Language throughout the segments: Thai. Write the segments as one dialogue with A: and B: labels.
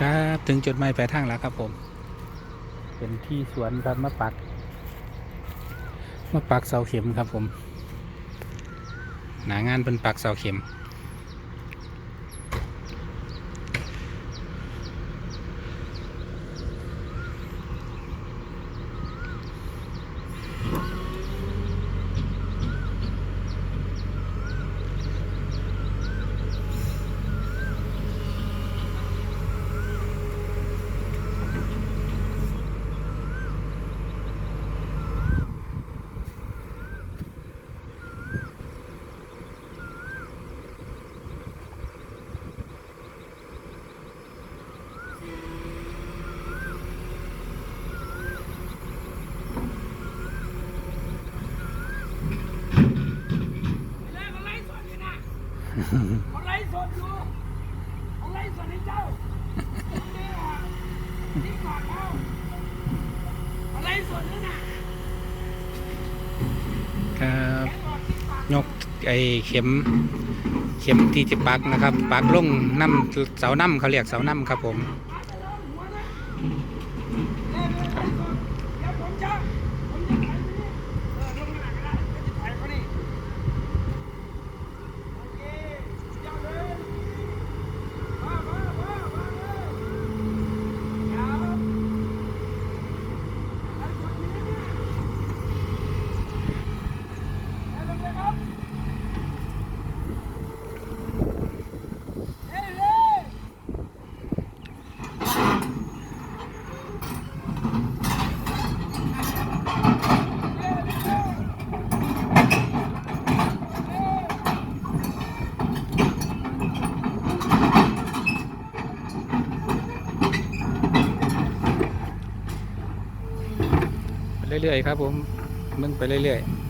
A: ครับถึงจุดหมายปลายทางแล้วครับผม เป็นที่สวนครับมาปักมาปักเสาเข็มครับผม หนางานเป็นปักเสาเข็ม
B: เขาไล่สดอยู่เขาไล่สดให้เจ้านี่อะนี่ก่อนแล้วเขาไล่สดแล้วนะครับ
A: ยกไอเข็ม เข็มที่จะปักนะครับ ปักลงน้ำเสาน้ำเขาเรียกเสาน้ำครับผม
B: ไปแล้วหัวนะเอ้ยไม่ไล่สดเดี๋ยวผมจะผมจะถ่ายไปนี่เออลงมาก็ได้ก็จะถ่ายเขานี่โอเคยาวเลยมามามามาเลยยาวไล่สดอยู่นี่เนี่ยเอาลงเลยครับ เฮ้ยเฮ้ย
A: ไป เรื่อยๆครับผมมึงไปเรื่อยๆ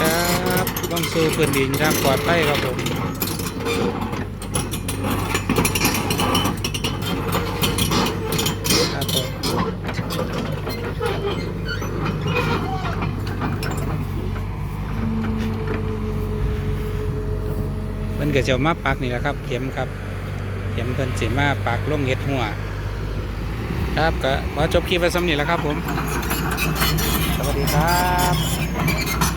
A: ครับต้อง สู้พื้นดินอย่างปลอดภัยครับผมครับผมมันก็จะมาปักนี่แหละครับ เข็มครับ เข็มเพิ่นสิมาปักลงเห็ดหัว ครับก็ขอจบคลิปไว้สำนี้แหล้วครับผม สวัสดีครับ